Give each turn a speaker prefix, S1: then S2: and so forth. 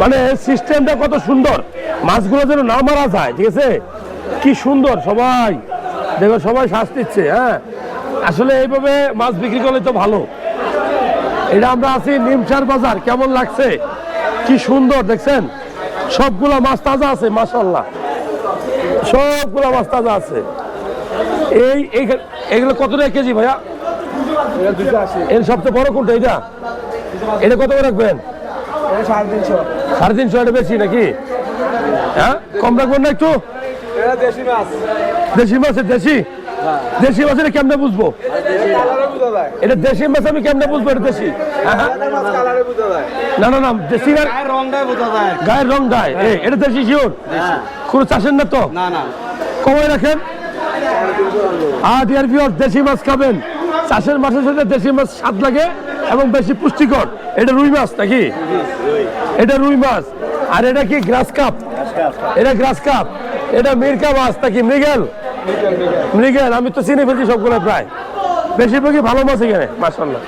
S1: মানে সিস্টেমটা কত সুন্দর। মাছগুলো যেন না মারা যায় ঠিক আছে? কি সুন্দর সবাই। দেখো সবাই শ্বাস নিচ্ছে হ্যাঁ? আসলে এইভাবে মাছ বিক্রি করলে তো ভালো। এটা আমরা আছি নিমসার বাজার কেমন লাগছে? কি সুন্দর দেখছেন? সবগুলো মাছ তাজা আছে মাশাল্লাহ সবগুলো মাছ তাজা আছে। এই এগুলো কত টাকা কেজি ভাইয়া? এর সবচেয়ে বড় কোনটা এটা এটা কত করে রাখবেন?
S2: সাড়ে তিনশো।
S1: সাড়ে তিনশো এটা বেশি নাকি? হ্যাঁ? কম রাখবেন না একটু?
S2: দেশি মাছ
S1: দেশি? দেশি দেশি মাছের কেমনে বুঝব? এটা দেশি মাছ আমি কেমনে বুঝব এটা দেশি? হ্যাঁ, হ্যাঁ।
S2: মাছ
S1: না না না দেশি গায়ের রং গায়ে এই, এটা দেশি শিওর? কোনো চাষের না তো?
S2: না না।
S1: কমাই রাখেন। আর ডিয়ার দেশি মাছ খাবেন। চাষের মাছের সাথে দেশি মাছ স্বাদ লাগে এবং বেশি পুষ্টিকর। এটা রুই মাছ নাকি? এটা রুই মাছ। আর এটা কি গ্রাস কাপ? এটা গ্রাস কাপ। এটা মির্কা মাছ নাকি? মৃগেল? মৃগেল আমি তো চিনে ফেলছি সবগুলো প্রায়। বেশিরভাগই ভালো মাছ এখানে মাসাল্লাহ